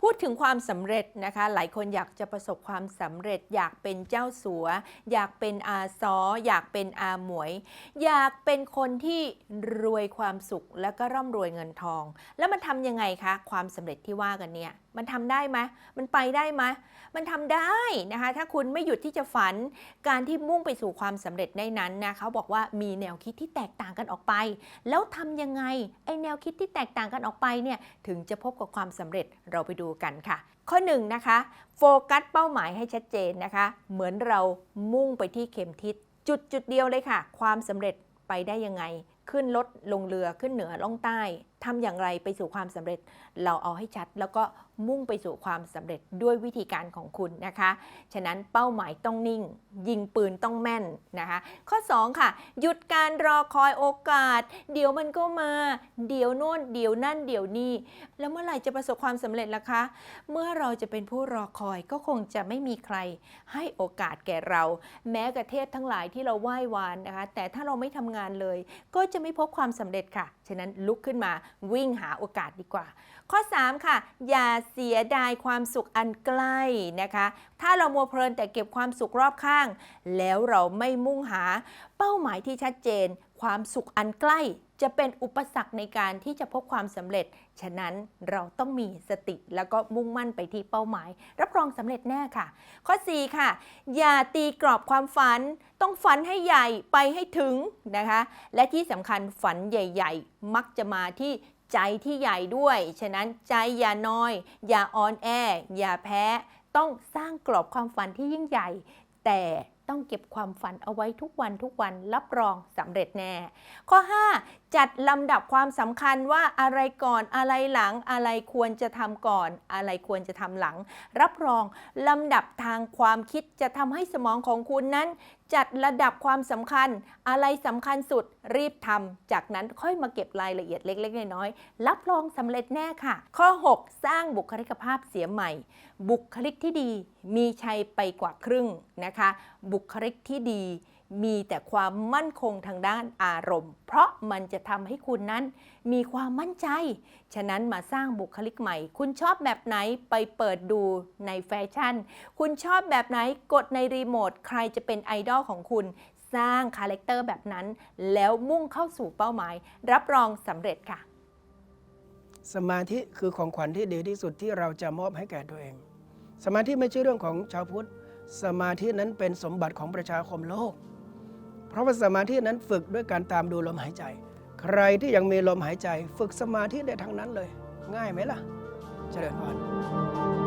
พูดถึงความสำเร็จนะคะ หลายคนอยากจะประสบความสำเร็จ อยากเป็นเจ้าสัว อยากเป็นอาซอ อยากเป็นอาหมวย อยากเป็นคนที่รวยความสุขแล้วก็ร่ำรวยเงินทอง แล้วมันทำยังไงคะ ความสำเร็จที่ว่ากันเนี่ย มันทำได้ไหมมันไปได้ไหมมันทำได้นะคะ ถ้าคุณไม่หยุดที่จะฝัน การที่มุ่งไปสู่ความสำเร็จได้นั้นนะเขาบอกว่ามีแนวคิดที่แตกต่างกันออกไป แล้วทำยังไงไอแนวคิดที่แตกต่างกันออกไปเนี่ยถึงจะพบกับความสำเร็จเราไปดูกันค่ะ ข้อหนึ่งนะคะโฟกัสเป้าหมายให้ชัดเจนนะคะ เหมือนเรามุ่งไปที่เข็มทิศจุดจุดเดียวเลยค่ะ ความสำเร็จไปได้ยังไง ขึ้นรถลงเรือขึ้นเหนือล่องใต้ ทำอย่างไรไปสู่ความสำเร็จเราเอาให้ชัด แล้วก็มุ่งไปสู่ความสำเร็จด้วยวิธีการของคุณนะคะ ฉะนั้นเป้าหมายต้องนิ่ง ยิงปืนต้องแม่นนะคะ ข้อ 2 ค่ะ หยุดการรอคอยโอกาส เดี๋ยวมันก็มา เดี๋ยวโน่น เดี๋ยวนั่น เดี๋ยวนี่ แล้วเมื่อไหร่จะประสบความสำเร็จล่ะคะ เมื่อเราจะเป็นผู้รอคอยก็คงจะไม่มีใครให้โอกาสแก่เรา แม้กระเทพทั้งหลายที่เราไหว้วานนะคะ แต่ถ้าเราไม่ทำงานเลย ก็จะไม่พบความสำเร็จค่ะ ฉะนั้นลุกขึ้นมาวิ่งหาโอกาสดีกว่า ข้อ 3 ค่ะ อย่าเสียดายความสุขอันใกล้นะคะถ้าเรามัวเพลินแต่เก็บความสุขรอบข้าง แล้วเราไม่มุ่งหาเป้าหมายที่ชัดเจน ความสุขอันใกล้จะเป็นอุปสรรคในการที่จะพบความสำเร็จ ฉะนั้นเราต้องมีสติแล้วก็มุ่งมั่นไปที่เป้าหมาย รับรองสำเร็จแน่ค่ะ ข้อ 4 ค่ะ อย่าตีกรอบความฝัน ต้องฝันให้ใหญ่ไปให้ถึงนะคะ และที่สำคัญฝันใหญ่ ๆ มักจะมาที่ใจที่ใหญ่ด้วย ฉะนั้นใจอย่าน้อย อย่าอ่อนแอ อย่าแพ้ ต้องสร้างกรอบความฝันที่ยิ่งใหญ่ แต่ ต้องเก็บความฝันเอาไว้ทุกวันทุกวันรับรองสำเร็จแน่ ข้อ 5 จัดลำดับความสำคัญว่าอะไรก่อนอะไรหลังอะไรควรจะทำก่อน อะไรควรจะทำหลัง รับรองลำดับทางความคิดจะทำให้สมองของคุณนั้น จัดระดับความสำคัญ อะไรสำคัญสุดรีบทำจากนั้นค่อยมาเก็บรายละเอียดเล็กๆน้อยๆรับรองสำเร็จแน่ค่ะ ข้อ 6 สร้างบุคลิกภาพเสียใหม่ บุคลิกที่ดีมีชัยไปกว่าครึ่งนะคะบุคลิกที่ดี มีแต่ความมั่นคงทางด้านอารมณ์ เพราะมันจะทำให้คุณนั้นมีความมั่นใจ ฉะนั้นมาสร้างบุคลิกใหม่ คุณชอบแบบไหนไปเปิดดูในแฟชั่น คุณชอบแบบไหนกดในรีโมทใครจะเป็นไอดอลของคุณ สร้างคาแรคเตอร์แบบนั้น แล้วมุ่งเข้าสู่เป้าหมาย รับรองสำเร็จค่ะ สมาธิคือของขวัญที่ดีที่สุดที่เราจะมอบให้แก่ตัวเอง สมาธิไม่ใช่เรื่องของชาวพุทธ สมาธินั้นเป็นสมบัติของประชาคมโลก เพราะว่าสมาธินั้นฝึกด้วยการตามดูลมหายใจ ใครที่ยังมีลมหายใจ ฝึกสมาธิได้ทั้งนั้นเลย ง่ายไหมล่ะ เจริญพร